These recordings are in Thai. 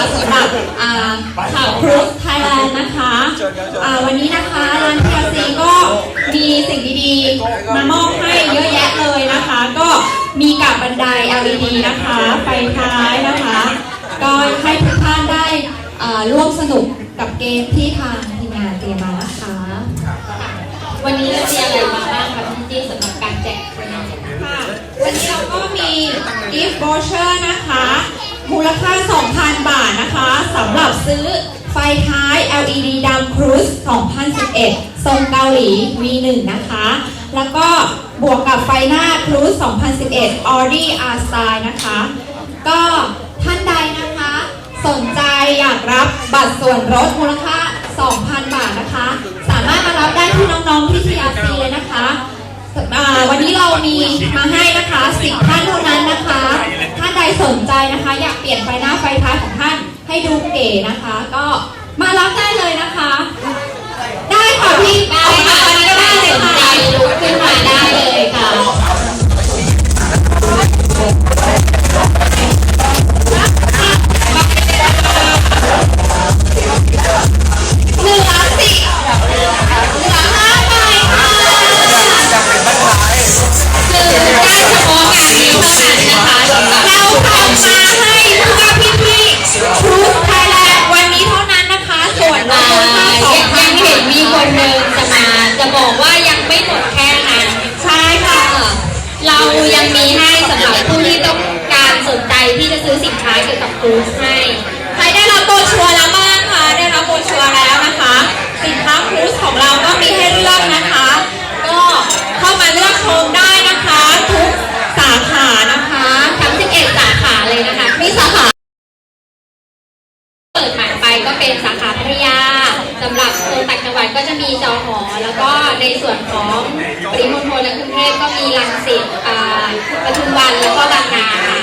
นะคะสำหรับอ่าข่าวครุสไทยแลนด์นะคะอ่าวันนี้นะคะร้านเทียซีก็มีสิ่งดีๆ มามอบให้เยอะแยะเลยนะคะ ก็มีกับบันได LED นะคะไฟท้ายนะคะ ก็ให้ทุกท่านได้อ่าร่วมสนุกกับเกมที่ทางทีมงานเตรียมมานะคะ วันนี้เราเตรียมอะไรมาบ้างคะพี่ตี้สำหรับการแจกวันนี้ค่ะวันนี้เราก็มี gift voucher มูลค่า 2,000 บาทนะคะสำหรับซื้อไฟท้าย LED ดำ Cruise 2011 ทรงเกาหลี V1 นะคะ แล้วก็บวกกับไฟหน้า Cruise 2011 Audi R Style นะคะ ก็ท่านใดนะคะ สนใจอยากรับบัตรส่วนลดมูลค่า 2,000 บาทนะคะ สามารถมารับได้ที่น้องๆที่ TRC เลยนะคะ วันนี้เรามีมาให้นะคะสิบท่านเท่านั้นนะคะ ท่านใดส นใจนะคะ อยากเปลี่ยนไฟหน้าไฟท้ายของท่านให้ดูเก๋นะคะ ก็มารับได้เลยนะคะ เรายังมีให้สำหรับผู้ที่ต้องการสนใจที่จะซื้อสินค้าเกี่ยวกับครูสให้ ก็จะมีจอหอ แล้วก็ในส่วนของปริมณฑลและกรุงเทพก็มีรังสิตปทุมวันแล้วก็บางนาค่ะ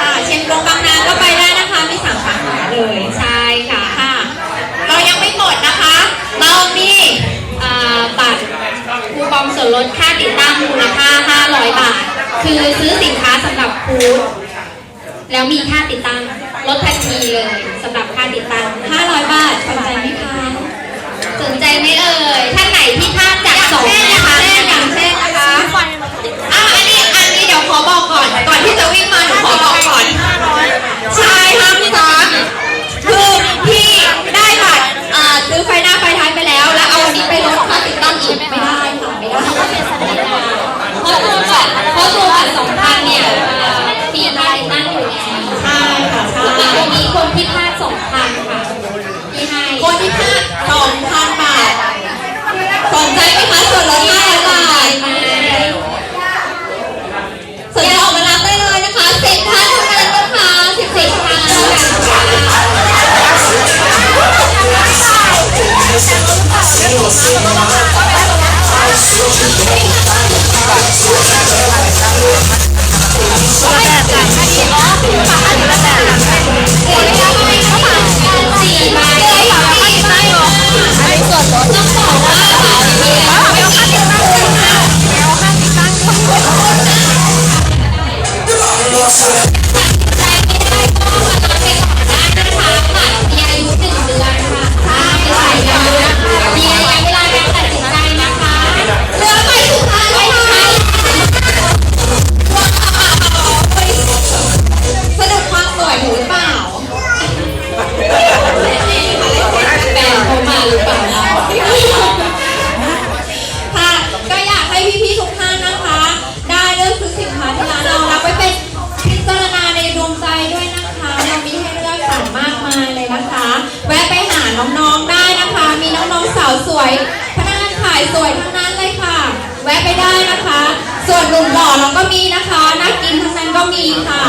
ค่ะเชียงรมบางนาก็ไปได้นะคะมีสามสาขาเลยใช่ค่ะค่ะ เรายังไม่หมดนะคะ เรามีบัตรคูปองส่วนลดค่าติดตั้งมูลค่า 500 บาท คือซื้อสินค้าสำหรับฟู้ดแล้วมีค่าติดตั้งลดทันทีเลยสำหรับค่าติดตั้ง 500 บาทสนใจไหมคะ สนใจไหมเอ่ย ท่านไหนที่พลาดจากสองเช่นนะนะคะคะเช่นอย่างเช่นนะคะอะอันนี้อันนี้เดี๋ยวขอบอกก่อน ก่อนที่จะวิ่งมาหนูขอบอก 我们的心าวสวย พนักงานขายสวยทั้งนั้นเลยค่ะ แวะไปได้นะคะ ส่วนหนุ่มหล่อเราก็มีนะคะน่ากินทั้งนั้นก็มีค่ะ